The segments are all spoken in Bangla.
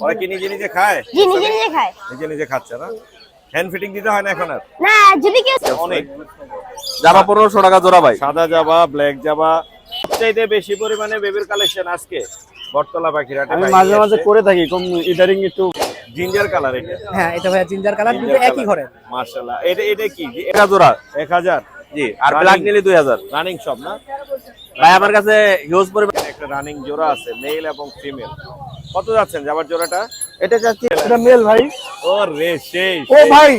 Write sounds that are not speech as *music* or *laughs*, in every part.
ওরা কি নিজে নিজে খায়? জি নিজে নিজে খায়। নিজে নিজে খাচ্ছে না? হ্যান্ড ফিটিং দিতে হয় না এখন আর? না যদি কেউ অনেক। যারা পনেরোশো টাকা জোড়া ভাই। সাদা জাবা ব্ল্যাক জাবা চাইতে বেশি পরিমাণে বেবির কালেকশন আজকে বটতলা পাখির হাটে আমি মাঝে মাঝে করে থাকি কম ইদারিং একটু জিঞ্জার কালার এটা। হ্যাঁ এটা ভাইয়া জিঞ্জার কালার দুটো একই ঘরে মার্শাল্লাহ এটা এটা কি? এটা জোড়া। এক হাজার? জি আর ব্ল্যাক নিলে দুই হাজার। রানিং সব না? ভাই আমার কাছে হিউজ পরিমাণ একটা রানিং জোড়া আছে মেল এবং ফিমেল কত যাচ্ছেন যাবার জোড়াটা? এটা যাচ্ছে এটা মেল ভাই। ও রে সেই ও ভাই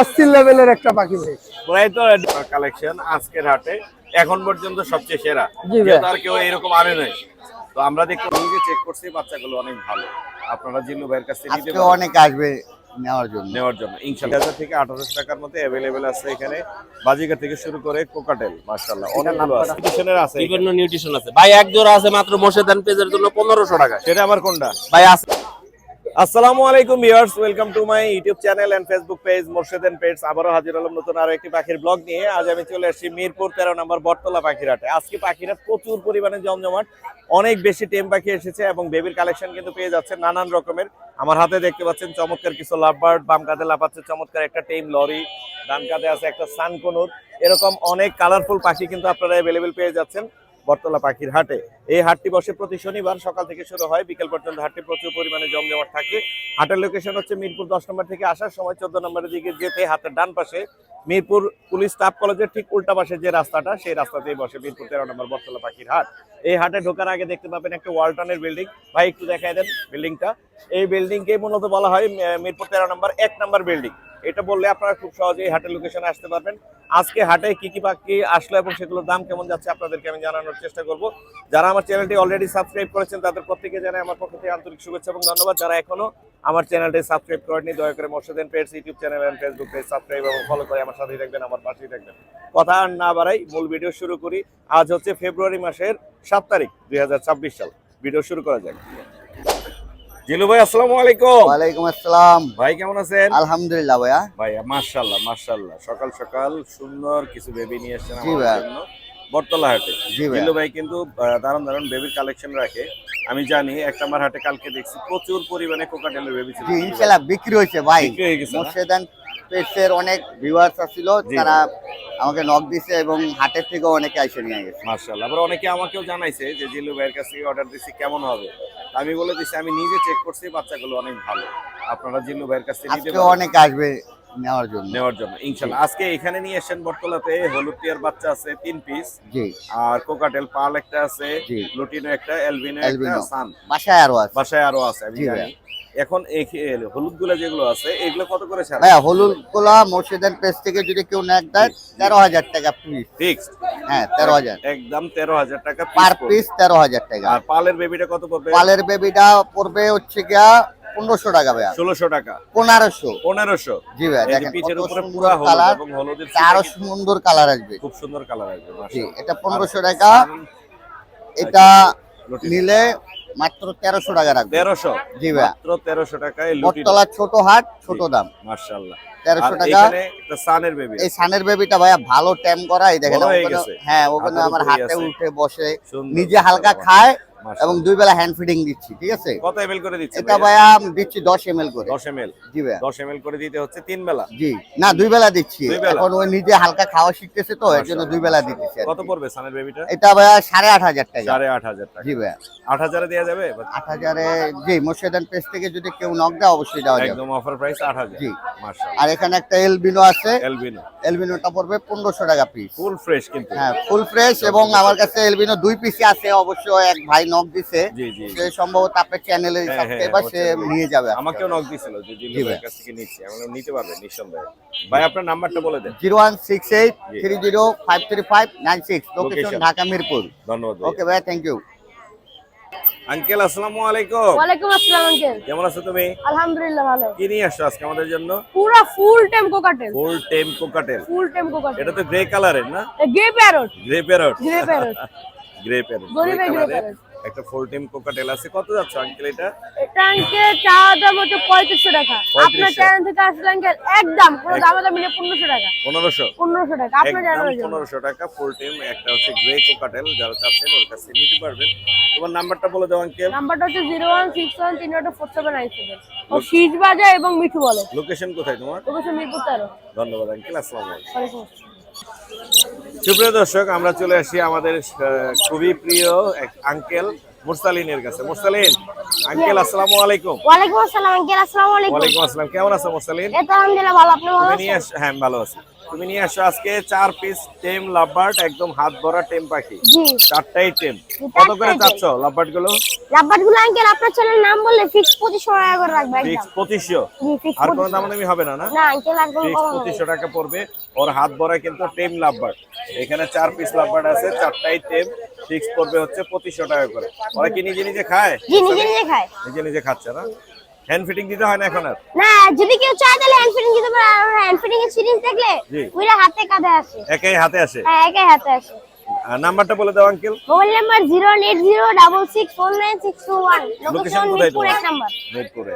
অস্থির লেভেলের একটা পাখি ভাই। প্রায় তো কালেকশন আজকের হাটে। এখন পর্যন্ত সবচেয়ে সেরা। ভাই। আর কেউ এরকম আনে নাই। তো আমরা দেখতে চেক করছি বাচ্চাগুলো অনেক ভালো। আপনারা জিল্লু ভাইয়ের কাছ অনেক আসবে। নেওয়ার জন্য। নেওয়ার জন্য। ইনশাল্লাহ হাজার থেকে আঠারোশো টাকার মধ্যে অ্যাভেলেবেল আছে এখানে বাজিকা থেকে শুরু করে কোকাটেল মার্শাল্লাহ অনেকগুলো আছে। বিভিন্ন নিউট্রিশন আছে। ভাই এক জোড়া আছে মাত্র মোশেদান পেজের জন্য পনেরোশো টাকা। সেটা আমার কোনটা? ভাই আছে আসসালামু আলাইকুম viewers, welcome to my YouTube channel and Facebook page Morshed and pets আবারও হাজির হলাম নতুন আরও একটি পাখির ব্লগ নিয়ে। আজ আমি চলে আসছি মিরপুর তেরো নম্বর বটতলা পাখির হাটে আজকে পাখিরা প্রচুর পরিমাণে জমজমাট, অনেক বেশি টেম পাখি এসেছে এবং বেবির কালেকশন কিন্তু পেয়ে যাচ্ছে নানান রকমের। আমার হাতে দেখতে পাচ্ছেন চমৎকার কিছু লাভবার্ড, বাম কাঁধে লাফাচ্ছে চমৎকার একটা টেম লরি, ডান কাঁধে আছে একটা সানকনুর। এরকম অনেক কালারফুল পাখি কিন্তু আপনারা অ্যাভেলেবেল পেয়ে যাচ্ছেন। বটতলা পাখির হাটে। এই হাটটি বসে প্রতি শনিবার সকাল থেকে শুরু হয়। বিকেল পর্যন্ত হাটটি প্রচুর পরিমাণে জমজমাট থাকে। হাটের লোকেশন হচ্ছে মিরপুর দশ নম্বর থেকে আসার সময় চোদ্দ নম্বরের দিকে যেতে হাতের ডান পাশে মিরপুর পুলিশ স্টাফ কলেজের ঠিক উল্টা পাশে যে রাস্তাটা, সেই রাস্তাতেই বসে মিরপুর তেরো নম্বর বটতলা পাখির হাট। এই হাটে ঢোকার আগে দেখতে পাবেন একটা ওয়ালটনের বিল্ডিং। ভাই, একটু দেখাই দেন বিল্ডিংটা। এই বিল্ডিংকে মূলত বলা হয় মিরপুর তেরো নম্বর এক নম্বর বিল্ডিং। এটা বললে আপনারা খুব সহজেই হাটের লোকেশনে আসতে পারবেন। আজকে হাটে কি কি পাখি আসলো এবং সেগুলোর দাম কেমন যাচ্ছে আপনাদেরকে আমি জানানোর চেষ্টা করব। যারা আমার চ্যানেলটি অলরেডি সাবস্ক্রাইব করেছেন, তাদের প্রত্যেকে জানাই আমার পক্ষ থেকে আন্তরিক শুভেচ্ছা এবং ধন্যবাদ। যারা এখনও আমার চ্যানেলটি সাবস্ক্রাইব করেননি, দয়া করে মর্শাদেন পেজ ইউটিউব চ্যানেল এবং ফেসবুক পেজ সাবস্ক্রাইব এবং ফলো করে আমার সাথেই থাকবেন, আমার পাশেই থাকবেন। কথা আর না বাড়াই, মূল ভিডিও শুরু করি। আজ হচ্ছে ফেব্রুয়ারি মাসের সাত তারিখ, দুই হাজার ছাব্বিশ সাল। ভিডিও শুরু করা যাক। জিলু ভাই আসসালামু আলাইকুম। ওয়ালাইকুম আসসালাম। ভাই কেমন আছেন? আলহামদুলিল্লাহ ভাইয়া। ভাই মাশাআল্লাহ মাশাআল্লাহ। সকাল সকাল সুন্দর কিছু বেবি নিয়ে এসেছেন ভাই। জন্য। বটতলা হাটে। জি ভাই কিন্তু দারুণ দারুণ বেবির কালেকশন রাখে। আমি জানি এক নাম্বার হাটে কালকে দেখছি প্রচুর পরিমাণে কোকাটেলের বেবি ছিল। জি ইনশাল্লাহ বিক্রি হয়েছে ভাই। বিক্রি হয়ে গেছে মোর্শেদান পেটসের অনেক ভিউয়ার্স ছিল তারা আমাকে নক দিছে এবং হাটের থেকেও অনেকে এসে নিয়ে গেছে। মাশাআল্লাহ। আবার অনেকে আমাকেও জানাইছে যে জিল্লু ভাইয়ের কাছ থেকে অর্ডার দিছি কেমন হবে? আমি বলে দিছি আমি নিজে চেক করছি বাচ্চাগুলো অনেক ভালো। আপনারা জিল্লু ভাইয়ের কাছে থেকে নিতে আজকে পারেন। অনেক আসবে নেওয়ার জন্য। নেওয়ার জন্য ইনশাআল্লাহ আজকে এখানে নিয়ে এসেছেন বটতলাতে হলুদ টিয়ার বাচ্চা আছে তিন পিস জি। আর কোকাটেল পাল একটা আছে। লুটিনো একটা এলবিনো একটা সান। বাসায় আরও আছে। বাসায় আরও আছে আমি জানি। এখন এই হলুদগুলা যেগুলো আছে এগুলো কত করে ছাড়া? ভাইয়া হলুদ কোলা মোর্শেদান পেজ থেকে যদি কেউ নেক দেয় তেরো হাজার টাকা পিস ফিক্সড হ্যাঁ তেরো হাজার। একদম তেরো হাজার টাকা পার পিস তেরো হাজার টাকা। আর পালের বেবিটা কত পড়বে? পালের বেবিটা পড়বে হচ্ছে গিয়া পনেরোশো টাকা ভাইয়া। ষোলোশো টাকা। পনেরোশো। পনেরোশো। জি দেখেন উপরে সুন্দর কালার আরও সুন্দর কালার আসবে। খুব সুন্দর কালার আসবে এটা পনেরোশো টাকা। এটা নিলে মাত্র তেরোশো টাকা রাখবে। তেরোশো? জি ভাই মাত্র তেরোশো টাকায় লুটিনো বটতলা ছোট হাট ছোট দাম। মাশাআল্লাহ। টাকা। এখানে একটা সানের বেবি। এই সানের বেবিটা ভাইয়া ভালো টাইম করা এই দেখেন বড় হয়ে ওখানে- আমার হাতে উঠে বসে নিজে হালকা খায়। এবং দুই বেলা হ্যান্ড ফিডিং দিচ্ছি ঠিক আছে? কত এমএল করে দিচ্ছি এটা ভাইয়া? আমি দিচ্ছি দশ এম এল করে। দশ এমএল জি ভাইয়া। দশ এমএল করে দিতে হচ্ছে তিন বেলা? জি। না দুই বেলা দিচ্ছি। এখন ওই নিজে হালকা খাওয়া শিখতেছে তো এর জন্য দুই বেলা দিতেছি কত পড়বে সানের বেবিটা এটা ভাইয়া সাড়ে আট হাজার টাকা। সাড়ে আট হাজার টাকা। জি ভাইয়া। আট হাজারে দেওয়া যাবে? আট হাজারে জি মোর্শেদান পেজ থেকে যদি কেউ নক দেয় অবশ্যই দেওয়া যাবে। একদম অফার প্রাইস আট হাজার। জি। মার্শাল আর এখানে একটা এলবিনো আছে। এলবিনো এলবিনোটা পড়বে পনেরোশো টাকা পিস ফুল ফ্রেশ কিন্তু। হ্যাঁ ফুল ফ্রেশ এবং আমার কাছে এলবিনো দুই পিসি আছে অবশ্যই এক ভাই নক দিছে জি জি সে সম্ভবত আপনার চ্যানেলের হ্যাঁ, সাবস্ক্রাইবার হ্যাঁ, সে নিয়ে যাবে আমাকেও নক দিছিল যে ভাই। কাছ থেকে নিচ্ছি। আমি নিতে পারবে নিঃসন্দেহে। ভাই আপনার নাম্বারটা বলে দেন। জিরো ওয়ান সিক্স এইট জি। Three zero five three five nine six location Dhaka Mirpur. ধন্যবাদ ওকে ভাই থ্যাংক ইউ আঙ্কেল আসসালামু আলাইকুম। ওয়ালাইকুম আসসালাম আঙ্কেল। কেমন আছো তুমি? আলহামদুলিল্লাহ ভালো। কি নিয়ে আসছো আজকে আমাদের জন্য? পুরো ফুল টেম কোকাটেল ফুল টেম কোকাটেল ফুল টেম কোকাটেল এটা তো গ্রে কালারের না? Grey parrot grey parrot grey parrot grey parrot গরিবে গ্রে প্যারট একটা ফুল টিম কোকাটেল আছে। কত যাচ্ছে আঙ্কেল এটা? এটা আঙ্কেল চা দাম হচ্ছে পঁয়ত্রিশশো টাকা। আপনার 3500 চ্যানেল থেকে আসলে আঙ্কেল একদম কোনো দাম দাম মিলে পনেরোশো টাকা। পনেরোশো? পনেরোশো টাকা আপনার একদম চ্যানেলের জন্য। পনেরোশো টাকা ফুল টিম একটা হচ্ছে গ্রে কোকাটেল যারা চাচ্ছেন ওর কাছে নিতে পারবেন। তোমার নাম্বারটা বলে দাও আঙ্কেল নাম্বারটা হচ্ছে জিরো ওয়ান সিক্স ওয়ান তিন ফোর সেভেন নাইন সেভেন ও শীষ বাজার এবং মিঠু বলে। লোকেশন কোথায় তোমার? লোকেশন মিরপুর তেরো। ধন্যবাদ আঙ্কেল আসসালামু আলাইকুম। সুপ্রিয় দর্শক আমরা চলে আসি আমাদের খুবই প্রিয় এক আঙ্কেল মুরসালিনের কাছে। মুরসালিন আঙ্কেল আসসালামু আলাইকুম। ওয়ালাইকুম আসসালাম আঙ্কেল আসসালামু আলাইকুম। ওয়ালাইকুম আসসালাম কেমন আছেন মুরসালিন? এই তো আলহামদুলিল্লাহ ভালো। আপনি ভালো আছেন? হ্যাঁ ভালো আছি। তুমি নিয়ে আসো আজকে চার পিস টেম লাভবার্ড একদম হাত ভরা টেম পাখি। চারটাই টেম কত করে চাচ্ছ লাভবার্ডগুলো রাব্বাটগুলো আঙ্কেল আপনার চ্যানেল নাম বললে ফিক্স পঁচিশশো টাকা করে রাখবে ফিক্স একদম পঁচিশশো? জি ফিক্স আর কোনো দামাদামি হবে না না? না আঙ্কেল কম হবে পঁচিশশো টাকা পড়বে। ওর হাত ভরা কিন্তু টেম লাভবার্ড এখানে চার পিস লাভবার্ড আছে চারটাই টেম ফিক্স পড়বে হচ্ছে পঁচিশশো টাকা করে। ওরা কি নিজে নিজে খায়? জি নিজে নিজে খায়। নিজে নিজে খাচ্ছে না? হ্যান্ড ফিটিং দিতে হয় না এখন আর? না যদি কেউ চায় তাহলে হ্যান্ড ফিটিং দিতে পারে। আর হ্যান্ড ফিটিং এর সিরিজ দেখলে। ওইটা হাতে কাঁধে আসে। একাই হাতে আসে? হ্যাঁ একাই হাতে আসে। আর নাম্বারটা বলে দাও uncle mobile number location Mirpur এক নাম্বার। মিরপুরে।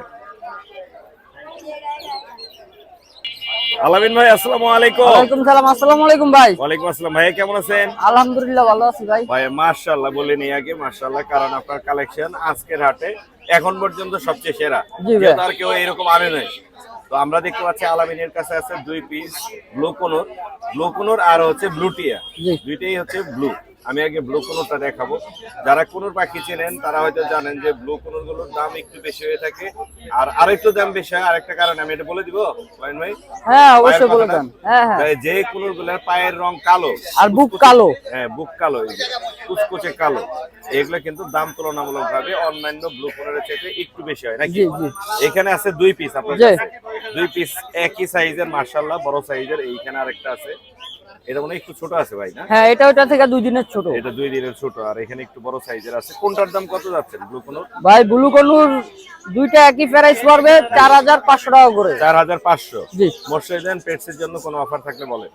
আলামিন ভাই আসসালামু আলাইকুম। ওয়ালাইকুম সালাম আসসালামু আলাইকুম ভাই। ওয়ালাইকুম আসসালাম ভাই কেমন আছেন? আলহামদুলিল্লাহ ভালো আছি ভাই। ভাই মাশাআল্লাহ বলেনি আগে মাশাআল্লাহ কারণ আপনার কালেকশন আজকের হাটে এখন পর্যন্ত সবচেয়ে সেরা। আর কেউ এরকম আনে নাই। তো আমরা দেখতে পাচ্ছি আলামিনের কাছে আছে দুই piece blue conure. Blue conure আর হচ্ছে ব্লুটিয়া দুইটাই হচ্ছে ব্লু আমি আগে ব্লু কোনোরটা দেখাবো। যারা কোনোর পাখি চেনেন তারা হয়তো জানেন যে ব্লু কোনোরগুলোর দাম একটু বেশি হয়ে থাকে। আর আরেকটু দাম বেশি হয় আরেকটা কারণ আমি এটা বলে দিব ওয়াইন ভাই? হ্যাঁ অবশ্যই বলে দেন। হ্যাঁ হ্যাঁ। যে কোনোরগুলার পায়ের রং কালো আর বুক কালো। হ্যাঁ বুক কালো কুচকুচে কালো। এগুলো কিন্তু দাম তুলনামূলক ভাবে অন্যান্য ব্লু কোনের চাইতে একটু বেশি হয় নাকি। এখানে আছে দুই পিস আপনার দুই পিস একই সাইজের মার্শাল্লাহ বড় সাইজের এইখানে আরেকটা আছে। এটা মনে একটু ছোট আছে ভাই না? হ্যাঁ এটা ওটা থেকে দুই দিনের ছোট। এটা দুই দিনের ছোট আর এখানে একটু বড় সাইজের আছে। কোনটার দাম কত যাচ্ছেন ব্লু কোনোর? ভাই ব্লু কনুর দুইটা একই প্রাইস পড়বে চার হাজার পাঁচশো টাকা করে। চার হাজার পাঁচশো? জি। মোর্শেদান পেটসের জন্য কোনো অফার থাকলে বলে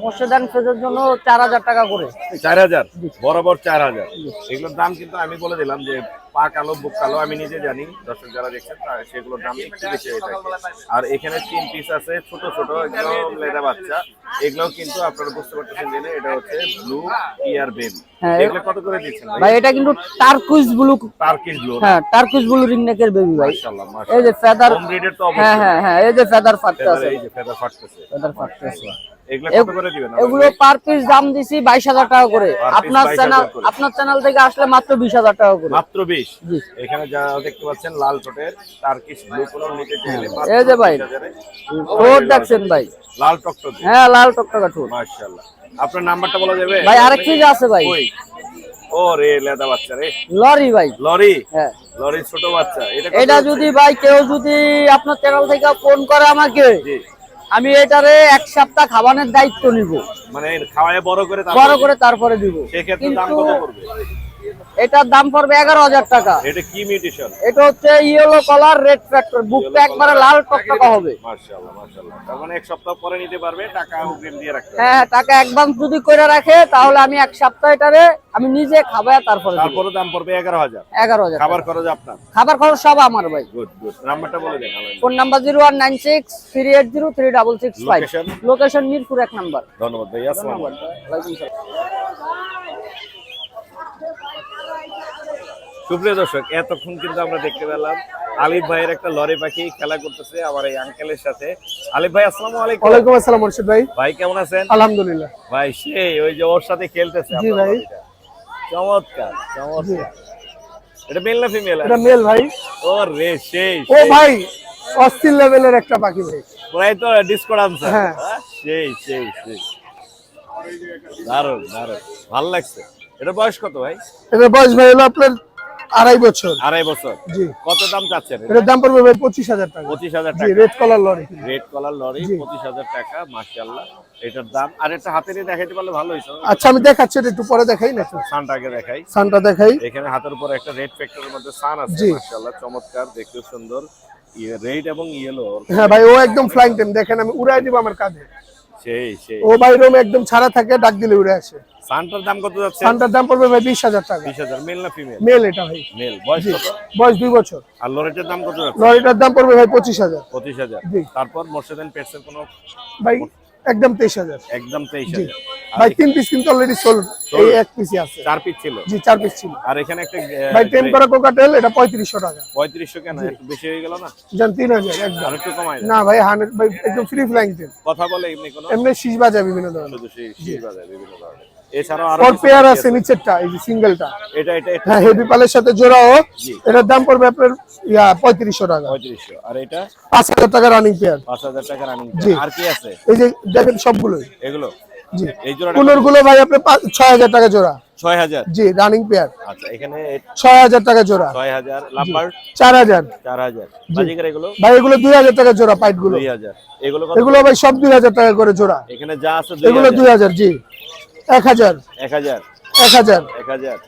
মোর্শেদান ফেজের জন্য চার হাজার টাকা করে। চার হাজার? বরাবর চার হাজার। এগুলোর দাম কিন্তু আমি বলে দিলাম যে পা কালো বুক কালো আমি নিজে জানি দর্শক যারা দেখছেন সেগুলোর দাম একটু বেশি হয়ে থাকে। আর এখানে তিন পিস আছে ছোট ছোট একদম লেদা বাচ্চা। এগুলো কিন্তু আপনারা বুঝতে পারতেছেন যে এটা হচ্ছে ব্লু ইয়ার বেবি। এগুলো কত করে দিচ্ছেন ভাই? এটা কিন্তু টার্কুইজ ব্লু টার্কিশ ব্লু হ্যাঁ টার্কুইজ ব্লু রিংনেকের বেবি ভাই। মাশাআল্লাহ এই যে ফেদার হোম ব্রিডের তো হ্যাঁ হ্যাঁ হ্যাঁ এই যে ফেদার ফাটতে এই যে ফেদার ফাটতেছে। ফেদার এগুলো পার পিস দাম দিছি বাইশ হাজার টাকা করে। আপনার চ্যানেল আপনার চ্যানেল থেকে আসলে মাত্র বিশ হাজার টাকা করে। মাত্র বিশ? এখানে যা দেখতে পাচ্ছেন লাল ঠোঁটের টার্কিশ ব্লু কালার নিতে চাইলে এই যে ভাই। ঠোঁট দেখছেন ভাই। লাল টকটকে হ্যাঁ লাল টকটকা ঠোঁট। মাশাআল্লাহ। আপনার নাম্বারটা বলা যাবে? ভাই আরেক চিজ আছে ভাই। ওই। ও লেদা বাচ্চা রে। লরি ভাই। লরি? হ্যাঁ। লরি ছোট বাচ্চা। এটা এটা যদি ভাই কেউ যদি আপনার চ্যানেল থেকে ফোন করে আমাকে জি। আমি এটারে এক সপ্তাহ খাবারের দায়িত্ব নিব। মানে খাওয়ায় বড় করে বড় করে তারপরে দিব। সেক্ষেত্রে দাম কিন্তু কত পড়বে? এটার দাম পড়বে এগারো হাজার টাকা। এটা কি মিউটেশন? এটা হচ্ছে ইয়েলো কালার রেড ফ্যাক্টর বুকটা একবারে লাল টকটকা হবে। মাশাআল্লাহ মাশাআল্লাহ। তার মানে এক সপ্তাহ পরে নিতে পারবে টাকা অগ্রিম দিয়ে রাখতে। হ্যাঁ টাকা অ্যাডভান্স যদি করে রাখে তাহলে আমি এক সপ্তাহ এটারে আমি নিজে খাবার তারপরে তারপরে দাম পড়বে এগারো হাজার। এগারো হাজার খাবার খরচ আপনার? খাবার খরচ সব আমার ভাই। গুড গুড নাম্বারটা বলে দেন phone number zero one nine six three eight zero three double six five. Location? Location Mirpur এক নাম্বার। ধন্যবাদ ভাই আসসালামু আলাইকুম। সুপ্রিয় দর্শক এতক্ষণ কিন্তু আমরা দেখতে পেলাম আলিফ ভাইয়ের একটা লরি পাখি খেলা করতেছে আমার এই আঙ্কেলের সাথে। আলিফ ভাই আসসালামু আলাইকুম। ওয়ালাইকুম আসসালাম মুর্শিদ ভাই। ভাই কেমন আছেন? আলহামদুলিল্লাহ। ভাই সেই ওই যে ওর সাথে খেলতেছে জি ভাই। চমৎকার চমৎকার। এটা মেল না ফিমেল এটা মেল ভাই। ও রে সেই ও ভাই অস্থির লেভেলের একটা পাখি ভাই। পুরাই তো ডিসকো ডান্সার হ্যাঁ। সেই সেই সেই। দারুণ দারুণ। ভালো লাগছে। এটা বয়স কত ভাই? এটা বয়স ভাই হলো আপনার আড়াই বছর। আড়াই বছর। জি। কত দাম চাচ্ছেন? এটার দাম পড়বে ভাই পঁচিশ হাজার টাকা। পঁচিশ হাজার টাকা। Red colour lorry. Red colour lorry. পঁচিশ হাজার টাকা মাশাল্লাহ এটার দাম। আর একটা হাতে নিয়ে দেখাইতে পারলে ভালো হইতো। আচ্ছা আমি দেখাচ্ছি এটা একটু পরে দেখাই না সানটাকে দেখাই। সানটা দেখাই। এখানে হাতের উপর একটা রেড ফ্যাক্টরের মধ্যে সান আছে জি। চমৎকার দেখতে সুন্দর। রেড এবং ইয়েলো হ্যাঁ ভাই ও একদম ফ্লাইং টাইম দেখেন আমি উড়াই দিব আমার কাঁধে। সেই সেই। ও ভাই রোম একদম ছাড়া থাকে ডাক দিলে উড়ে আসে। সানটার দাম কত যাচ্ছে? দাম পড়বে ভাই বিশ হাজার টাকা। বিশ হাজার মেল না ফিমেল? মেল এটা ভাই। মেল বয়স কত? বয়স দুই বছর। আর লরেটের দাম কত যাচ্ছে? লরিটার দাম পড়বে ভাই পঁচিশ হাজার। পঁচিশ হাজার। জি। তারপর মোর্শেদান পেটসের কোনো ভাই একদম তেইশ হাজার। একদম তেইশ জি। হাজার ভাই তিন পিস কিন্তু অলরেডি সোল্ড এই এক পিসই আছে। চার পিস ছিল। জি চার পিস ছিল। আর এখানে একটা ভাই টেম করা কোকাটেল এটা পঁয়ত্রিশশো টাকা। পঁয়ত্রিশশো কেন? একটু বেশি হয়ে গেল না? তিন হাজার একদম। আর একটু কমাই না ভাই হান্ড্রেড ভাই একদম ফ্রি ফ্লাইং টেম কথা বলে এমনি কোনো? এমনি শীষ বাজা বিভিন্ন ধরনের। শুধু সেই বিভিন্ন ধরনের। এছাড়াও আরও ওর পেয়ার আছে নিচেরটা এই যে সিঙ্গেলটা এটা এটা এটা হ্যাঁ হেভি পালের সাথে জোড়াও। এটার দাম পড়বে আপনার ইয়া টাকা। পঁয়ত্রিশশো। আর এটা? টাকা রানিং পেয়ার টাকা রানিং জি। আর কি আছে? এই যে দেখেন সবগুলোই। এগুলো? জি। এই জোড়াটা কুলোর ভাই আপনার টাকা জোড়া। জি রানিং পেয়ার আচ্ছা এখানে ছয় হাজার টাকা জোড়া। লাম্বার্ড চার হাজার। বাজিকার এগুলো? ভাই এগুলো দুই হাজার টাকা জোড়া পাইটগুলো। এগুলো এগুলো ভাই সব দুই হাজার টাকা করে জোড়া। এখানে যা আছে এগুলো হাজার। দুই হাজার জি। এক হাজার। এক হাজার। এক হাজার। এক হাজার।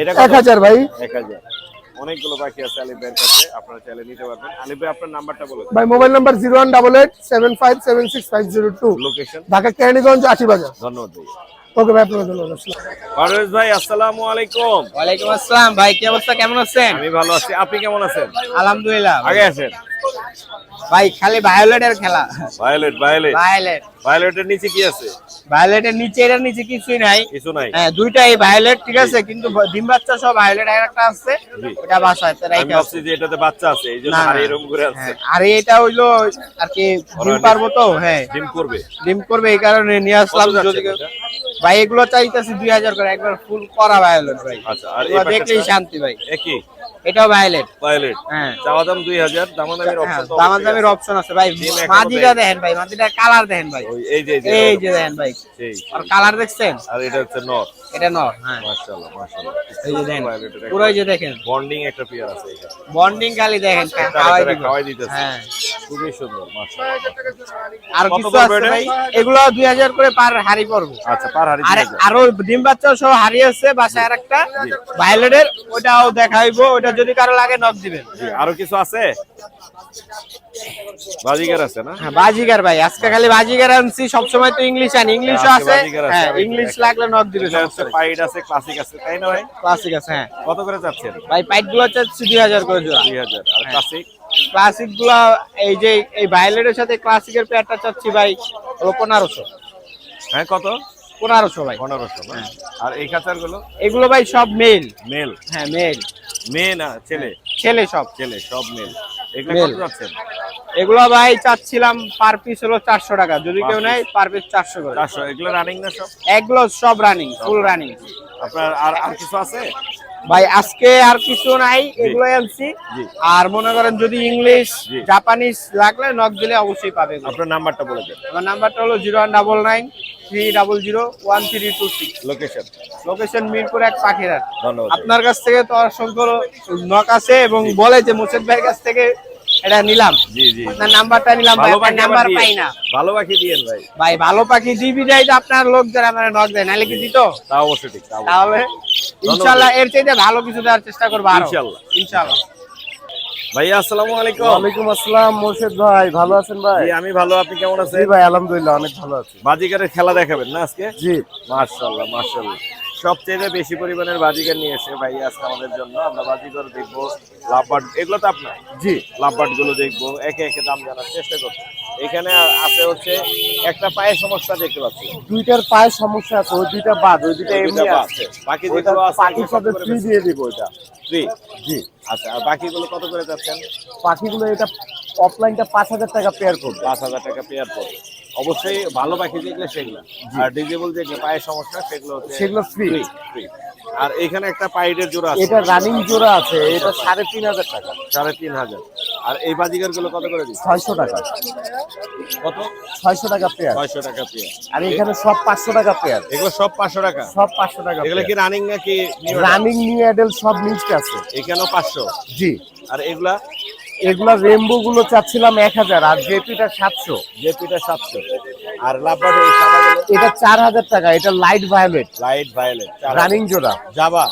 এটা এক হাজার ভাই। এক হাজার। অনেকগুলো বাকি আছে আলিফ ভাইয়ের কাছে আপনারা চাইলে নিতে পারবেন। আলিফ ভাই আপনার নাম্বারটা বলে ভাই mobile number zero one double eight seven five seven six five zero two. Location Dhaka Keraniganj আশি বাজার। ধন্যবাদ ভাই। ওকে ভাই আপনাকে ধন্যবাদ। পারভেজ ভাই আসসালামু আলাইকুম। ওয়ালাইকুম আসসালাম ভাই কি অবস্থা? কেমন আছেন? আমি ভালো আছি। আপনি কেমন আছেন? আলহামদুলিল্লাহ। আগে আছেন? ভাই খালি ভায়োলেটের খেলা। Violet violet. ভায়োলেট। ভায়োলেটের নিচে কি আছে? ভায়োলেটের নিচে এটার নিচে কিছুই নাই। কিছু নাই। হ্যাঁ দুইটাই ভায়োলেট ঠিক আছে কিন্তু ডিম বাচ্চা সব ভায়োলেট আর একটা আছে। ওটা বাসায় তো আমি রাইখা আছে। ভাবছি যে এটাতে বাচ্চা আছে এই জন্য আর এরকম করে আছে। হ্যাঁ, আর এটা হইল আর কি ডিম পারব তো হ্যাঁ। ডিম করবে। ডিম করবে এই কারণে নিয়ে আসলাম যদি ভাই এগুলো চাইতেছি দুই হাজার করে একবার ফুল করা ভায়োলেট ভাই। আচ্ছা আর এই দেখলেই শান্তি ভাই। একই? এটাও ভায়োলেট ভায়োলেট হ্যাঁ। চাওয়া দাম দুই হাজার দামাদামির হ্যাঁ অপশন তো দামার দামের অপশন আছে। ভাই। মাদিটা দেখেন ভাই মাদিটা কালার দেখেন ভাই। এই যে এই যে দেখেন ভাই। আর কালার দেখছেন? আর এটা হচ্ছে নর এটা নর হ্যাঁ মাশাআল্লাহ মাশাআল্লাহ। এই যে দেখেন পুরো এই যে দেখেন। বন্ডিং একটা পেয়ার আছে বন্ডিং খালি দেখেন খাওয়াই দিতেছে। হ্যাঁ। খুবই সুন্দর মাশাআল্লাহ। আর কিছু আছে ভাই? এগুলো দুই হাজার করে পার হাড়ি পড়বে। আচ্ছা পার হাড়ি আর আরও ডিম বাচ্চা সহ হাড়ি আছে বাসায় আর একটা ভায়োলেটের ওটাও দেখাইবো ওটা যদি কারও লাগে নক দিবেন। জি, আরও কিছু আছে? বাজিগার আছে না? হ্যাঁ বাজিগার ভাই। আজকে খালি বাজিগার আনছি সবসময় তো ইংলিশ আনি। ইংলিশও আছে হ্যাঁ ইংলিশ লাগলে নক দিবে পাইড আছে ক্লাসিক আছে তাই না ভাই? ক্লাসিক আছে হ্যাঁ। কত করে যাচ্ছেন ভাই পাইটগুলো চাচ্ছি দুই হাজার করে জোড়া দুই হাজার আর ক্লাসিক ক্লাসিকগুলো এই যে এই ভায়োলেটের সাথে ক্লাসিকের পেয়ারটা চাচ্ছি ভাই হলো পনেরোশো। হ্যাঁ কত? পনেরোশো ভাই। পনেরোশো না? আর এই খাঁচারগুলো? এগুলো ভাই সব মেল মেল হ্যাঁ মেল মেয়ে না ছেলে? ছেলে সব। ছেলে সব মেল এগুলো কত যাচ্ছেন? এগুলো ভাই চাচ্ছিলাম পার পিস হলো চারশো টাকা। যদি কেউ। নেয় পার পিস চারশো করে। চারশো। এগুলো রানিং না সব? এগুলো সব রানিং ফুল রানিং আপনার আর আর কিছু আছে? ভাই আজকে আর কিছু নাই এগুলো আনছি। আর মনে করেন যদি ইংলিশ। জাপানিজ লাগলে নক দিলে অবশ্যই পাবে আপনার নাম্বারটা বলে দেন। আমার নাম্বারটা হলো zero one double nine three double zero one three two six location location Mirpur এক পাখিরাট আপনার কাছ থেকে তো অসংখ্য নক আছে এবং বলে যে মোর্শেদ ভাইয়ের কাছ থেকে এটা নিলাম। জি জি। আপনার নাম্বারটা নিলাম ভাই ভালো আপনার পাখি নাম্বার পাই না। ভালো পাখি দিয়েন ভাই। ভাই ভালো পাখি দিবি যাই তো আপনার লোকদের আমার নক দেয় নাহলে কি দিত? তা অবশ্যই ঠিক তাহলে ইনশাল্লাহ এর চাইতে ভালো কিছু দেওয়ার চেষ্টা করব। ভাইয়া আসসালামু আলাইকুম। ওয়ালাইকুম আসসালাম মোর্শেদ ভাই ভালো আছেন ভাই? আমি ভালো আপনি কেমন জি আছেন ভাই আলহামদুলিল্লাহ অনেক ভালো আছি। বাজিকারের খেলা দেখাবেন না আজকে? জি। মার্শাল্লাহ মার্শাল্লাহ সবচেয়ে বেশি পরিমাণের বাজিকার নিয়ে এসে ভাই আজকে আমাদের জন্য আমরা বাজিকার দেখব লাভবার্ড এগুলো তো আপনার? জি। লাভবার্ডগুলো দেখব একে একে দাম জানার চেষ্টা করব। এখানে আছে হচ্ছে একটা পায়ের সমস্যা দেখতে পাচ্ছি। দুইটার পায়ের সমস্যা আছে ওই দুইটা বাদ ওই দুইটা এমনি আছে। বাকি যেগুলো আছে পাখির সাথে ফ্রি দিয়ে দিব ওইটা। ফ্রি জি। আচ্ছা আর বাকিগুলো কত করে যাচ্ছেন? পাখিগুলো এটা অফলাইনটা পাঁচ হাজার টাকা পেয়ার করবে। পাঁচ হাজার টাকা পেয়ার পড়বে অবশ্যই ভালো পাখি যেগুলো সেগুলো। আর ডিজেবল যেগুলো পায়ের সমস্যা সেগুলো সেগুলো ফ্রি free। আর এখানে একটা পাইডের জোড়া আছে। এটা রানিং জোড়া আছে এটা সাড়ে তিন হাজার টাকা। সাড়ে তিন হাজার। আর এই বাজিকারগুলো কত করে দিচ্ছে? ছয়শো টাকা। কত? ছয়শো টাকা পেয়ার ছয়শো টাকা পেয়ার আর এখানে সব পাঁচশো টাকা পেয়ার এগুলো সব পাঁচশো টাকা? সব পাঁচশো টাকা এগুলো কি রানিং নাকি রানিং নিউ অ্যাডেল সব মিক্সড আছে। এখানেও পাঁচশো? জি। আর এগুলা? এগুলা রেমবো গুলো চাচ্ছিলাম এক হাজার আর জেপিটা সাতশো। জেপিটা সাতশো। আর লাভবার্ড এটা চার হাজার টাকা এটা light violet light violet running জোড়া। জাবা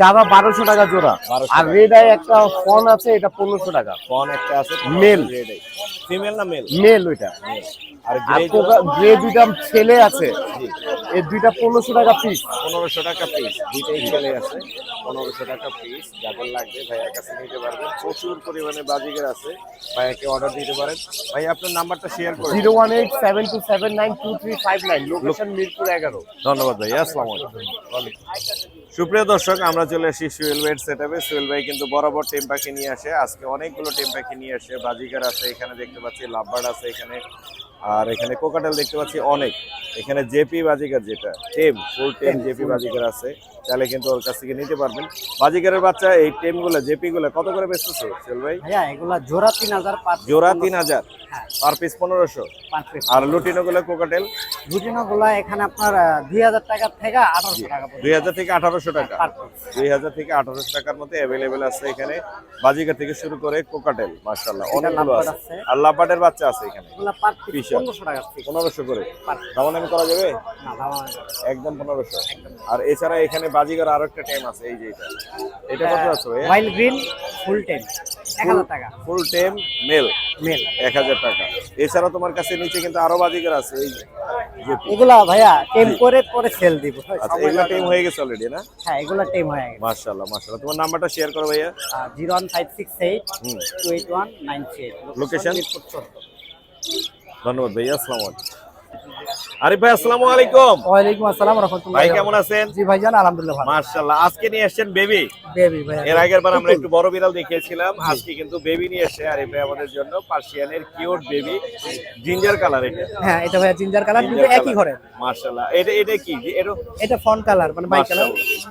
যাবা বারোশো টাকা জোড়া। আর রেড আই একটা ফোন আছে এটা পনেরোশো টাকা। ফোন একটা আছে Male। রেড ফিমেল না মেল মেল ওইটা। আর গ্রে দুইটা ছেলে আছে। এই দুইটা পনেরোশো টাকা পিস পনেরোশো টাকা পিস দুইটাই ছেলে আছে। পনেরোশো টাকা পিস যাদের লাগবে ভাইয়ার কাছে নিতে পারবেন। প্রচুর পরিমাণে বাজিকের আছে। ভাইয়াকে অর্ডার দিতে পারেন। ভাই আপনার নাম্বারটা শেয়ার করে দিন। Zero one eight seven two seven nine two three five nine. Location Mirpur এগারো। ধন্যবাদ ভাই আসসালামু আলাইকুম। সুপ্রিয় দর্শক, আমরা চলে আসি সুয়েল ভাইয়ের সেট আপে সুয়েল ভাই কিন্তু বরাবর টেম পাখি নিয়ে আসে। আজকে অনেকগুলো টেম পাখি নিয়ে আসে। বাজিকার আছে এখানে দেখতে পাচ্ছি লাভবার আছে এখানে। আর এখানে কোকাটেল দেখতে পাচ্ছি অনেক। এখানে জেপি বাজিকার যেটা টেম ফুল টেম জেপি বাজিকার আছে। তাহলে কিন্তু ওর কাছ থেকে নিতে পারবেন। বাজিকারের বাচ্চা এই টেমগুলো জেপি গুলো কত করে বেচতেছে সুয়েল ভাই? এগুলা জোড়া তিন হাজার পাঁচ জোড়া তিন হাজার। পার পিস পনেরোশো। আর লুটিনো গুলো কোকাটেল এখানে আপনার দুই হাজার টাকা থেকে আঠারোশো টাকা দুই হাজার থেকে আঠারোশো টাকা। দুই হাজার থেকে আঠারোশো টাকার মধ্যে অ্যাভেলেবেল আছে এখানে। বাজিকা থেকে শুরু করে কোকাটেল মার্শাল্লাহ অনেকগুলো আছে। আর লাভবার্ডের বাচ্চা আছে এখানে। পিস। পনেরোশো। টাকা পনেরোশো করে। দাম করা যাবে? একদম পনেরোশো। আর এছাড়া এখানে আরও একটা আছে এই যে এটা। এটা কত আছে ওয়াইল্ড গ্রিন ফুল টেন টাকা। ফুল টেম মেল মেল এক হাজার টাকা। এছাড়া তোমার কাছে নিচে কিন্তু আরও বাজিকার আছে এই। এগুলা ভাইয়া টেম করে পরে সেল দিব। আচ্ছা এগুলো টেম হয়ে গেছে অলরেডি না? হ্যাঁ এগুলা টেম হয়ে গেছে। তোমার নাম্বারটা শেয়ার করো ভাইয়া। জিরো ওয়ান ফাইভ ধন্যবাদ ভাইয়া আসসালামু আলাইকুম। আরিফ ভাই আসসালামু আলাইকুম। ওয়ালাইকুম আসসালাম রহমতুল্লাহ। ভাই কেমন আছেন? জি ভাইজান আলহামদুলিল্লাহ ভালো। মার্শাল্লাহ আজকে নিয়ে এসেছেন বেবি? বেবি ভাইয়া এর আগের বার আমরা একটু বড় বিড়াল দেখিয়েছিলাম। আজকে কিন্তু বেবি নিয়ে এসে আরিফ ভাই আমাদের জন্য পার্সিয়ানের কিউট বেবি জিঞ্জার কালার এটা। হ্যাঁ এটা ভাইয়া জিঞ্জার কালার দুটো একই ঘরে মার্শাল্লাহ এটা এটা কি? এটা এটা ফন কালার মানে বাই কালার।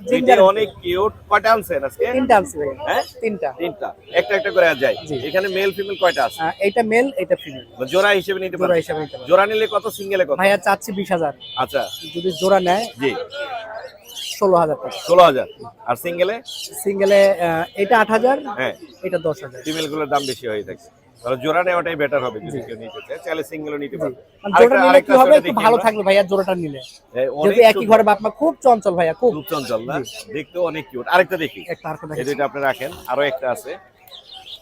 জিঞ্জার অনেক কিউট। কয়টা আনছেন আজকে? তিনটা আনছি ভাইয়া হ্যাঁ? তিনটা। তিনটা। একটা একটা করে যায়। এখানে মেল ফিমেল কয়টা আছে? এইটা মেল এটা ফিমেল জোড়া হিসেবে নিতে জোড়া পারেন হিসাবে নিতে পারবে। জোড়া নিলে কত সিঙ্গেলে কত? ভাইয়া চাচ্ছি বিশ হাজার। আচ্ছা। যদি জোড়া নেয় জি। ষোলো হাজার টাকা। ষোলো হাজার। আর সিঙ্গেলে সিঙ্গেলে এটা আট হাজার হ্যাঁ। এটা দশ হাজার। ফিমেলগুলোর দাম বেশি হয়ে থাকে। তাহলে জোড়া নেওয়াটাই বেটার হবে যদি কেউ নিতে চায় তাহলে সিঙ্গেলও নিতে পারবে। মানে জোড়া নিলে কি আরেকটা হবে? একটু দেখি ভালো থাকবে ভাইয়া জোড়াটা নিলে। এই যদি একই সুন্দর। ঘরে বাপ মা খুব চঞ্চল ভাইয়া খুব। খুব চঞ্চল না? দেখতেও অনেক কিউট আরেকটা দেখি। একটা এই আপনি রাখেন। আরও একটা আছে।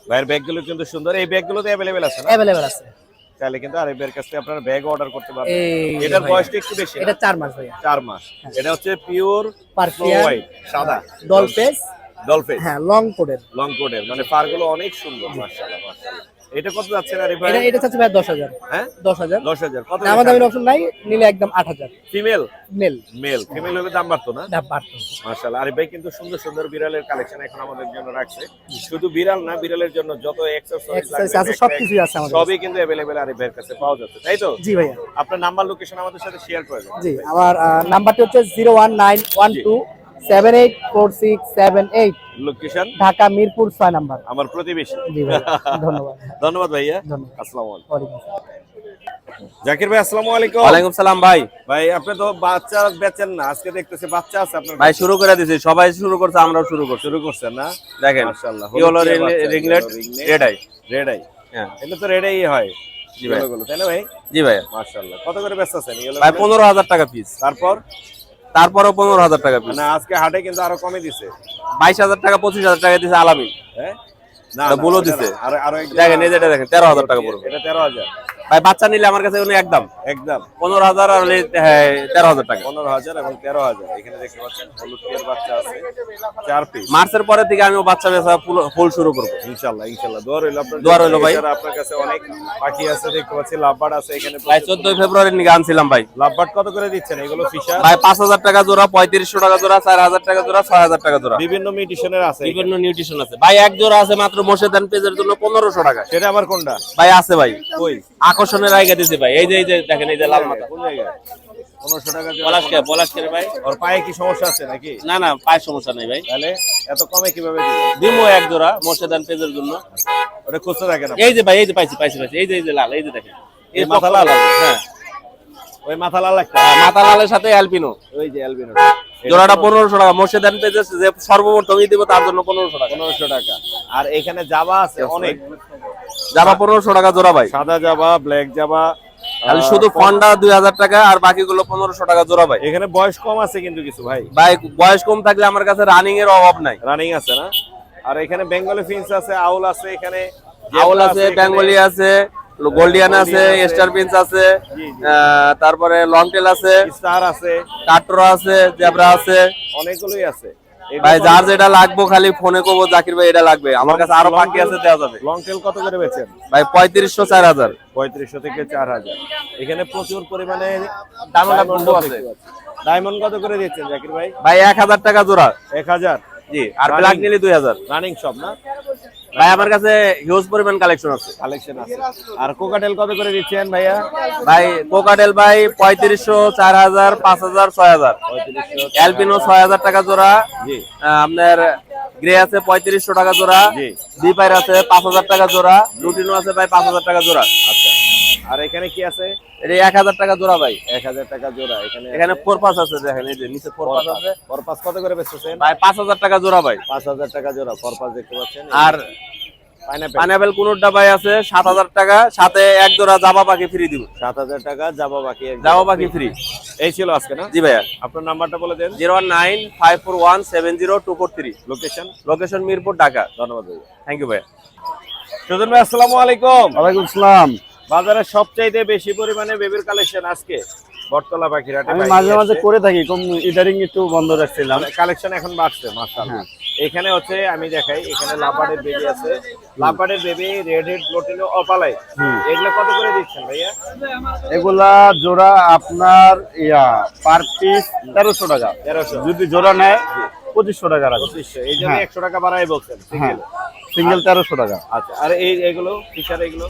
ভাইয়ের ব্যাগগুলো কিন্তু সুন্দর। এই ব্যাগগুলো তো অ্যাভেলেবেল আছে না? অ্যাভেলেবেল আছে। তাহলে কিন্তু আরবের কাছ থেকে আপনারা ব্যাগ অর্ডার করতে পারবেন। এটার বয়সটা একটু বেশি এটা না? চার মাস ভাইয়া। চার মাস। এটা হচ্ছে পিওর পার্সিয়ান হোয়াইট সাদা। ডলফেস ডলফেস হ্যাঁ লং কোডের লং কোডের মানে পারগুলো অনেক সুন্দর মাশাআল্লাহ মাশাআল্লাহ। এটা কত যাচ্ছে না রিফাই এটা এটা চাচ্ছে ভাই 10000 হ্যাঁ? 10000 10000 কত আমার দামের অপশন নাই নিলে একদম 8000 ফিমেল? মেল। মেল। ফিমেল হলে দাম বাড়তো না? দাম বাড়তো। মাশাআল্লাহ। আরে ভাই কিন্তু সুন্দর সুন্দর বিড়ালের কালেকশন এখন আমাদের জন্য রাখছে। শুধু বিড়াল না বিড়ালের জন্য যত এক্সারসাইজ লাগবে আছে সবকিছুই আছে আমাদের সবই কিন্তু अवेलेबल আরে ভাইয়ের কাছে পাওয়া যাচ্ছে তাই তো? জি ভাইয়া। আপনার নাম্বার লোকেশন আমাদের সাথে শেয়ার করে দেন। জি আমার নাম্বারটি হচ্ছে 01912 seven eight four six seven eight location Dhaka Mirpur ছয় নাম্বার। আমার প্রতিবেশী। ধন্যবাদ। *laughs* ধন্যবাদ ভাইয়া। আসসালামু আলাইকুম। আসসালাম। জাকির ভাই আসসালামু আলাইকুম। ওয়ালাইকুম সালাম ভাই। ভাই আপনি তো বাচ্চা বেচেন না আজকে দেখতেছি বাচ্চা আছে আপনার ভাই শুরু করে দিছি সবাই শুরু করছে আমরাও শুরু করছি। শুরু করছেন না? দেখেন মাশাআল্লাহ কি হলো ringlet red eye red eye হ্যাঁ। এটা তো রেড আই হয় জি ভাই। তাই না ভাই? জি ভাই। মাশাআল্লাহ। কত করে ব্যস্ত আছেন ভাই পনেরো হাজার টাকা পিস তারপর? তারপরও পনেরো হাজার টাকা পিস মানে আজকে হাটে কিন্তু আরও কমে দিছে। বাইশ হাজার টাকা পঁচিশ হাজার টাকা দিছে আলামিন। হ্যাঁ? না বলো দিছে। আরও আরও এক দেখেন এই যেটা দেখেন তেরো হাজার টাকা পড়বে। এটা তেরো হাজার। ভাই বাচ্চা নিলে আমার কাছে একদম? একদম। পনেরো হাজার আর হ্যাঁ, তেরো হাজার টাকা। পনেরো হাজার এবং তেরো হাজার। এখানে দেখতে পাচ্ছেন হলুদ টিয়ার বাচ্চা আছে চার পিস মার্চের পরে থেকে আমি বাচ্চা বেচা ফুল- শুরু করব। ইনশাল্লাহ ইনশাল্লাহ দোয়া রইল আপনার দোয়া রইল ভাই। আপনার কাছে অনেক পাখি আছে দেখতে পাচ্ছি লাভবার্ড আছে এখানে ভাই চোদ্দই ফেব্রুয়ারির নিকে আনছিলাম ভাই। লাভবার্ড কত করে দিচ্ছেন? এগুলো ফিশার ভাই পাঁচ হাজার টাকা জোড়া পঁয়ত্রিশশো টাকা জোড়া চার হাজার টাকা জোড়া ছয় হাজার টাকা জোড়া। বিভিন্ন মিউটিশনের আছে বিভিন্ন নিউট্রিশন আছে। ভাই এক জোড়া আছে মাত্র মোশেদান পেজের জন্য পনেরোশো টাকা। সেটা আবার কোনটা? ভাই আছে ভাই। কই? আকর্ষণের আইগা দিছে ভাই। এই যে এই যে দেখেন এই যে লাল মাথা। কোন জায়গায়? পনেরোশো টাকা ভাই? ওর পায়ে কি সমস্যা আছে নাকি? না না সমস্যা নেই ভাই। তাহলে এত কমে কীভাবে দিবেন দিমো এক জোড়া মোর্শেদান পেজের জন্য। ওটা থাকে না এই যে ভাই এই যে পাইছি পাইছি পাইছি। এই যে এই যে লাল এই যে দেখেন। এই মাথা লাল? হ্যাঁ। ওই মাথা লাল একটা। মাথা লালের সাথে ওই যে অ্যালবিনো জোড়াটা পনেরোশো টাকা। মোর্শেদান পেজের যে সর্বপ্রথমই দিব তার জন্য পনেরোশো টাকা। পনেরোশো টাকা। আর এখানে জাবা আছে অনেক। যাবা পনেরোশো টাকা জোড়া ভাই। সাদা জাবা ব্ল্যাক জাবা খালি শুধু ফন্ডা দুই হাজার টাকা আর বাকিগুলো পনেরোশো টাকা জোড়া ভাই। এখানে বয়স কম আছে কিন্তু কিছু ভাই। ভাই বয়স কম থাকলে আমার কাছে রানিং এর অভাব নাই। রানিং আছে না? আর এখানে বেঙ্গলি ফিন্স আছে আউল আছে এখানে আউল আছে বেঙ্গলি আছে। গোল্ডিয়ান আছে। স্টার পিন্স আছে তারপরে লং টেল আছে স্টার আছে কাট্রো আছে জেব্রা আছে। অনেকগুলোই আছে। ভাই যার যেটা লাগবে খালি ফোনে করব জাকির ভাই এটা লাগবে। আমার কাছে আরও বাকি আছে দেওয়া যাবে। লং টেল কত করে বেচেন? ভাই পঁয়ত্রিশশো চার হাজার। পঁয়ত্রিশশো থেকে চার হাজার। এখানে প্রচুর পরিমাণে ডায়মন্ড আছে। ডায়মন্ড কত করে দিচ্ছেন জাকির ভাই? ভাই এক হাজার টাকা জোড়া। এক হাজার। জি আর ব্ল্যাক নিলে দুই হাজার। রানিং সব না? ভাই আমার কাছে হিউজ পরিমাণ কালেকশন আছে। কালেকশন আছে। আর কোকাটেল কত করে দিচ্ছেন ভাইয়া? ভাই কোকাটেল ভাই পঁয়ত্রিশশো চার হাজার পাঁচ হাজার ছয় হাজার অ্যালপিনো ছয় হাজার টাকা জোড়া আপনার গ্রে আছে পঁয়ত্রিশশো টাকা জোড়া। ডিপাইর আছে পাঁচ হাজার টাকা জোড়া। রুটিনও আছে ভাই পাঁচ হাজার টাকা জোড়া। আচ্ছা। আর এখানে কি আছে? এটা এক হাজার টাকা জোড়া ভাই। এক হাজার টাকা জোড়া এখানে এখানে ফোর পাস আছে দেখেন এই যে নিচে ফোর পাস আছে। পরপাস কত করে বেচতেছেন? ভাই পাঁচ হাজার টাকা জোড়া ভাই। পাঁচ হাজার টাকা জোড়া পরপাস দেখতে পাচ্ছেন? আর পাইনাপেল পাইনাপেল কোনোটা ভাই আছে সাত হাজার টাকা সাথে এক জোড়া জামা পাখি ফ্রি দিব। সাত হাজার টাকা বাকি জামা পাখি ফ্রি এই ছিল আজকে না? জি ভাইয়া। আপনার নাম্বারটা বলে দেন। Zero nine five four one seven zero two four three. Location location Mirpur Dhaka. ধন্যবাদ ভাই থ্যাংক ইউ ভাইয়া। সুজন ভাই আসসালামু আলাইকুম। ওয়ালাইকুম আসসালাম। বাজারে সবচাইতে বেশি পরিমাণে বেবির কালেকশন আজকে বটতলা পাখির হাটে আমি মাঝে মাঝে করে থাকি কম ইদারিং একটু বন্ধ রাখছিলাম। কালেকশন এখন বাড়ছে মাশাআল্লাহ। এখানে হচ্ছে আমি দেখাই এখানে লাপাডের বেবি আছে। লাপাডের বেবি রেড হেড প্লোটিনো অপালাই। এগুলো কত করে দিচ্ছেন ভাইয়া? এগুলা জোড়া আপনার ইয়া পার পিস তেরোশো টাকা। তেরোশো। যদি জোড়া নেয় পঁচিশশো টাকা রাখবে। পঁচিশশো এই জন্য হ্যাঁ। একশো টাকা বাড়াই বলছেন সিঙ্গেল সিঙ্গেল তেরোশো টাকা। আচ্ছা আর এই এগুলো ফিচার এগুলো?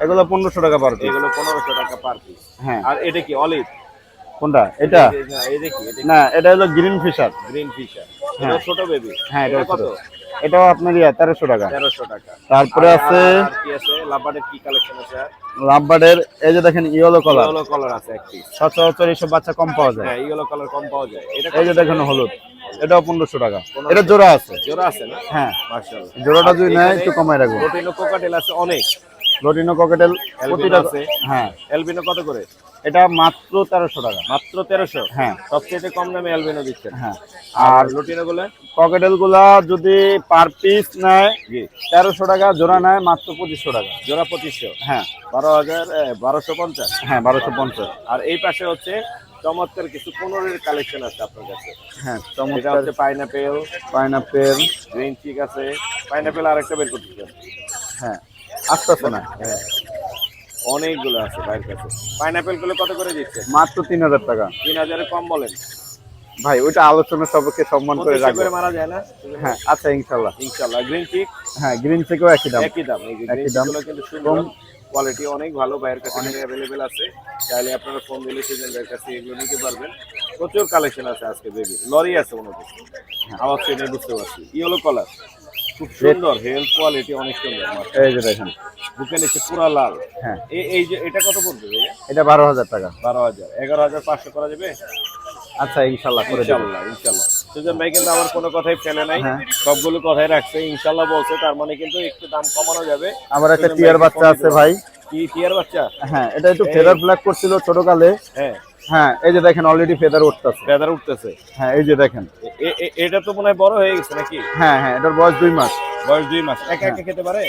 এগুলো পনেরোশো টাকা পার পিস এগুলো পনেরোশো টাকা পার পিস হ্যাঁ। আর এটা কি অলিভ কোনটা? এটা? না এটা হলো গ্রিন ফিশার গ্রিন হ্যাঁ। এটা ছোট বেবি হ্যাঁ এটা কত? এটাও আপনার ইয়া তেরোশো টাকা। তেরোশো টাকা। তারপরে আছে আর কি আছে? লাপাডের কি কালেকশন আছে লাভবার্ডের এই যে দেখেন ইয়েলো কালার ইয়েলো কালার আছে একটি সচরাচর এইসব বাচ্চা কম পাওয়া যায়। হ্যাঁ ইয়েলো কালার কম পাওয়া যায়। এটা এই যে দেখেন হলুদ। এটাও পনেরোশো টাকা। এটা জোড়া আছে। জোড়া আছে না? হ্যাঁ। মাশাআল্লাহ। জোড়াটা যদি নেয় একটু কমায় রাখব। কোকাটেল আছে অনেক। লটিনো ককেটেল প্রতিটা আছে। হ্যাঁ। এলবিনো কত করে? এটা মাত্র তেরোশো টাকা। মাত্র তেরোশো? হ্যাঁ। সবচেয়ে কম দামে এলবিনো দিচ্ছেন? হ্যাঁ। আর লুটিনো গুলো ককেটেলগুলা যদি পার পিস নেয় তেরোশো টাকা জোড়া নেয় মাত্র পঁচিশশো টাকা। জোড়া পঁচিশশো? হ্যাঁ। বারো হাজার বারোশো পঞ্চাশ? হ্যাঁ বারোশো পঞ্চাশ। আর এই পাশে হচ্ছে চমৎকার কিছু পনেরোর কালেকশন আছে আপনার কাছে। হ্যাঁ চমৎকার হচ্ছে পাইনাপেল। পাইনাপেল। গ্রিন চিক আছে। পাইনাপেল আরেকটা বের করতেছে হ্যাঁ। আসতেছে না হ্যাঁ। অনেকগুলো আছে ভাইয়ের কাছে। পাইনাপেলগুলো কত করে দিচ্ছে? মাত্র তিন হাজার টাকা। তিন হাজারে কম বলেন। ভাই ওইটা আলোচনা সবকে সম্মান করে রাখব। মারা যায় না? হ্যাঁ আচ্ছা ইনশাল্লাহ। ইনশাল্লাহ গ্রিন চিক হ্যাঁ গ্রিন থেকেও একই দাম। একই দাম একই দাম। কিন্তু সুন্দর। কোয়ালিটি অনেক ভালো ভাইয়ের কাছে অ্যাভেলেবেল আছে। চাইলে আপনারা ফোন দিলে সেজন ভাইয়ের কাছে এগুলো নিতে পারবেন। প্রচুর কালেকশন আছে আজকে বেবি লরি আছে মনে হচ্ছে আওয়াজ শুনে বুঝতে পারছি। ইয়েলো কালার খুব সুন্দর হেলথ কোয়ালিটি অনেক সুন্দর এই যে দেখেন। বুকে নিচে পুরা লাল। হ্যাঁ। এই যে এটা কত পড়বে এটা বারো হাজার টাকা। বারো হাজার। এগারো হাজার পাঁচশো করা যাবে? আচ্ছা ইনশাল্লাহ করে ইনশাল্লাহ ইনশাল্লাহ সুজন ভাই কিন্তু আমার কোনো কথাই ফেলে নাই। হ্যাঁ। সবগুলো কথাই রাখছে। ইনশাল্লাহ বলছে তার মানে কিন্তু একটু দাম কমানো যাবে। আবার একটা টিয়ার বাচ্চা আছে ভাই। কি টিয়ার বাচ্চা? হ্যাঁ এটা একটু ফেদার ব্ল্যাক করছিল ছোটকালে। হ্যাঁ। হ্যাঁ এই যে দেখেন অলরেডি ফেদার উঠতেছে। ফেদার উঠতেছে। হ্যাঁ এই যে দেখেন। এটা তো মনে হয় বড় হয়ে গেছে নাকি? হ্যাঁ হ্যাঁ এটার বয়স দুই মাস। বয়স দুই মাস। একা একা খেতে পারে?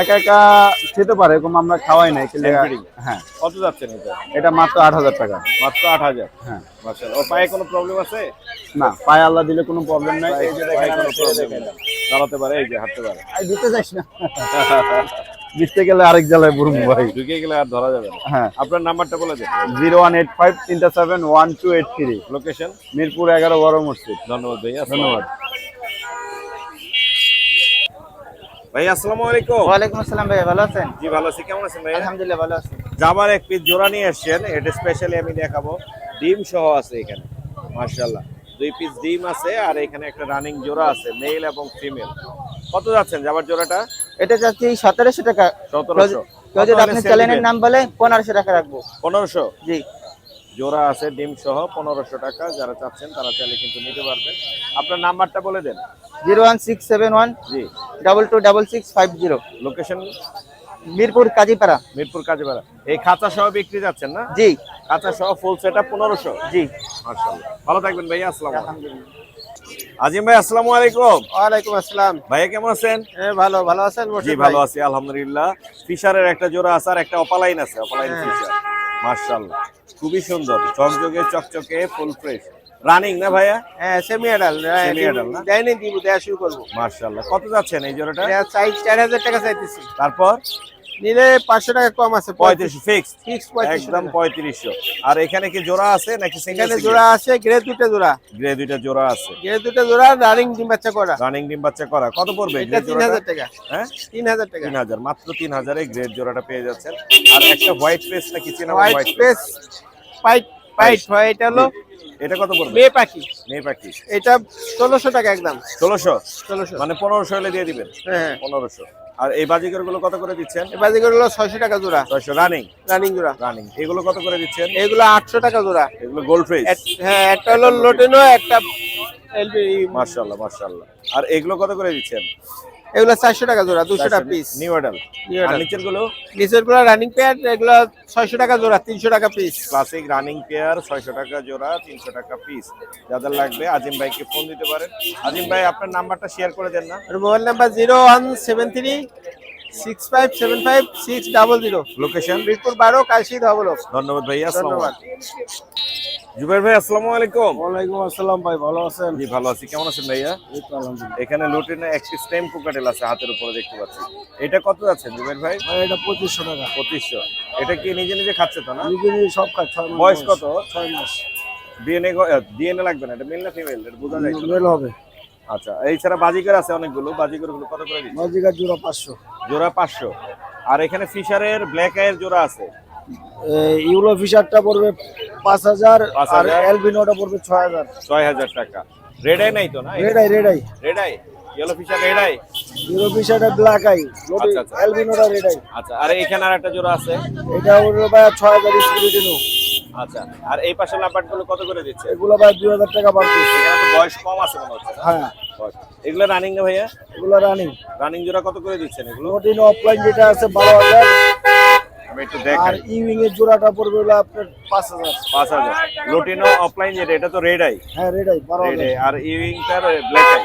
একা একা খেতে পারে এরকম আমরা খাওয়াই নাই হ্যাঁ। কত যাচ্ছেন এটা? এটা মাত্র আট হাজার টাকা। মাত্র আট হাজার? হ্যাঁ। ওর পায়ে কোনো প্রবলেম আছে? না পায়ে আল্লাহ দিলে কোনো প্রবলেম নাই। এই যে কোনো প্রবলেম। চালাতে পারে এই যে হাঁটতে পারে। দিতে যাস না। দিতে গেলে আরেক জেলায় বুরুম ভাই। ঢুকে গেলে আর ধরা যাবে না। হ্যাঁ। আপনার নাম্বারটা বলে দেন। জিরো ওয়ান এইট ফাইভ তিনটা seven one two eight three. Location Mirpur এগারো বড় মসজিদ। ধন্যবাদ ভাইয়া ধন্যবাদ। ভাই আসসালামু আলাইকুম। ওয়ালাইকুম আসসালাম ভাই ভালো আছেন? জি ভালো আছি। কেমন আছেন ভাই আলহামদুলিল্লাহ ভালো আছি। এক পিস জোড়া নিয়ে এসেছেন এটা স্পেশালি আমি দেখাবো। ডিম সহ আছে এখানে মার্শাল্লাহ দুই পিস ডিম আছে আর এখানে একটা রানিং জোড়া আছে মেল এবং ফিমেল কত যাচ্ছেন জামার জোড়াটা? এটা যাচ্ছে সতেরোশো টাকা। সতেরোশো। আপনার চ্যানেলের নাম বলে পনেরোশো টাকা রাখব। পনেরোশো? জি। জোড়া আছে ডিম সহ পনেরোশো টাকা। যারা চাচ্ছেন তারা চাইলে কিন্তু নিতে পারবেন। আপনার নাম্বারটা বলে দেন। Zero one six seven one জি। Double two double six five zero. Location Mirpur Kazipara. Mirpur Kazipara. এই খাঁচা সহ বিক্রি যাচ্ছেন না? জি। খাঁচা সহ ফুল সেট আপ পনেরোশো? জি। মার্শাল্লাহ ভালো থাকবেন ভাইয়া আসসালাম আজিম ভাই আসসালামু আলাইকুম। ওয়ালাইকুম আসসালাম। ভাইয়া কেমন আছেন? হ্যাঁ ভালো ভালো আছেন জি ভালো আছি আলহামদুলিল্লাহ। ফিশারের একটা জোড়া আছে আর একটা অপালাইন আছে অপালাইন। ফিশার মার্শাল্লাহ খুবই সুন্দর চকচকে চকচকে ফুল ফ্রেশ রানিং না ভাইয়া? হ্যাঁ সেমি অ্যাডাল Semi adult না? দিব দেয়া শুরু করব। মার্শাল্লাহ কত যাচ্ছেন এই জোড়াটা? এটা চাই চার হাজার টাকা চাইতেছি। তারপর? নিলে পাঁচশো টাকা কম আছে পঁয়ত্রিশ। ফিক্স ফিক্স পঁয়ত্রিশ একদম পঁয়ত্রিশশো। আর এখানে কি জোড়া আছে নাকি সিঙ্গেল এখানে জোড়া আছে গ্রে দুটো জোড়া। গ্রে দুইটা জোড়া আছে। গ্রে দুটো জোড়া রানিং ডিম বাচ্চা করা। রানিং ডিম বাচ্চা করা। কত পড়বে এটা গ্রে তিন জোড়াটা হাজার টাকা। হ্যাঁ? তিন হাজার টাকা। তিন হাজার মাত্র তিন হাজারে গ্রেড জোড়াটা পেয়ে যাচ্ছেন। আর একটা হোয়াইট ফেস নাকি চেনা হোয়াইট স্পেস পাইট পাইট হয় এটা হলো এটা কত পড়বে? মেয়ে পাখি। মেয়ে পাখি। এটা টাকা একদম। মানে হলে দিয়ে দিবেন? হ্যাঁ। আর এই গুলো কত করে দিচ্ছেন? ছয়শো টাকা জোড়া। রানিং রানিং জোড়া। রানিং এগুলো কত করে দিচ্ছেন? এগুলো আটশো টাকা জোড়া। এগুলো গোল্ড হ্যাঁ একটা হলো লোটেনো একটা আর এগুলো কত করে দিচ্ছেন? এগুলো চারশো টাকা জোড়া দুশো টাকা পিস নিউ অ্যাডাল আর নিচেরগুলো নিচেরগুলো রানিং পেয়ার এগুলো ছয়শো টাকা জোড়া তিনশো টাকা পিস ক্লাসিক রানিং পেয়ার ছয়শো টাকা জোড়া তিনশো টাকা পিস যাদের লাগবে আজিম ভাইকে ফোন দিতে পারেন আজিম ভাই আপনার নাম্বারটা শেয়ার করে দেন না। Mobile number zero one seven three six five seven five six double zero location Mirpur বারো কাশি ধবল ধন্যবাদ ভাইয়া ধন্যবাদ। জুবাইর ভাই আসসালামু আলাইকুম। ওয়ালাইকুম আসসালাম ভাই ভালো আছেন? জি ভালো আছি। কেমন আছেন ভাইয়া? এই এখানে লুটিনে একটি স্টেম কোকাটেল আছে হাতের উপরে দেখতে পাচ্ছি এটা কত যাচ্ছে জুবাইর ভাই? এটা পঁচিশশো টাকা। পঁচিশশো। এটা কি নিজে নিজে খাচ্ছে তো না? নিজে নিজে সব খায় ছয় বয়স। কত? ছয় মাস। ডিএনএ ডিএনএ লাগবে না এটা মেল না ফিমেল এটা বোঝা যায়? মেল হবে। আচ্ছা এছাড়া বাজিকার আছে অনেকগুলো। বাজিকারগুলো কত করে দিচ্ছে? বাজিকার জোড়া পাঁচশো। জোড়া পাঁচশো। আর এখানে ফিশারের ব্ল্যাক আয়ের জোড়া আছে। ইউলো ফিশারটা পড়বে পাঁচ হাজার পাঁচ আর। এলবিনোটা পড়বে ছয় হাজার। ছয় হাজার টাকা। রেড আই নাই তো না? Red eye red eye. Red eye yellow Fischer red eye euro ফিশারটা ব্ল্যাক আই। এলবিনোটা রেডাই। আচ্ছা আর এখানে আর একটা জোড়া আছে? এটা হলো ভাই ছয় হাজার স্পিরিটিনো আচ্ছা আর এই পাশে লাম্বার কত করে দিচ্ছে? এগুলো ভাই দুই হাজার টাকা পার পিস এখানে তো বয়স কম আছে মনে হচ্ছে। হ্যাঁ। এগুলো রানিং না ভাইয়া? এগুলো রানিং রানিং জোড়া কত করে দিচ্ছেন এগুলো? অফলাইন যেটা আছে বারো হাজার। আমি একটু আর দেখাই ইউইং এর জোড়াটা পড়বে হলো আপনার পাঁচ হাজার। পাঁচ হাজার। লোটিনো অফলাইন যেটা এটা তো রেড আই হ্যাঁ রেডাই বারো রেড আই আর ইউইংটার ব্ল্যাক আই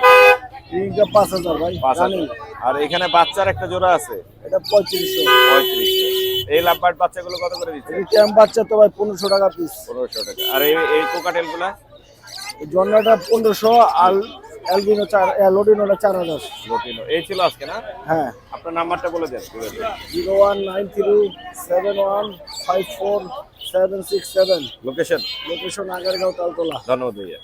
ইউইংটা পাঁচ হাজার ভাই। পাঁচ রানিং। হাজার আর এখানে বাচ্চার একটা জোড়া আছে। এটা পঁয়ত্রিশশো। পঁয়ত্রিশ এই লাম্বার্ড বাচ্চাগুলো কত করে দিচ্ছে? এই ক্যাম্প বাচ্চা তো ভাই পনেরোশো টাকা পিস পনেরোশো টাকা। আর এই এই কোকাটেলগুলা এই জন্নাটা পনেরোশো আর অ্যালবিনো চার লোডিনোটা চার হাজার। লোটিনো এই ছিল আজকে না? হ্যাঁ। আপনার নাম্বারটা বলে দেন। Zero one nine three seven one five four seven six seven. Location location Agargaon Taltala. ধন্যবাদ ভাইয়া।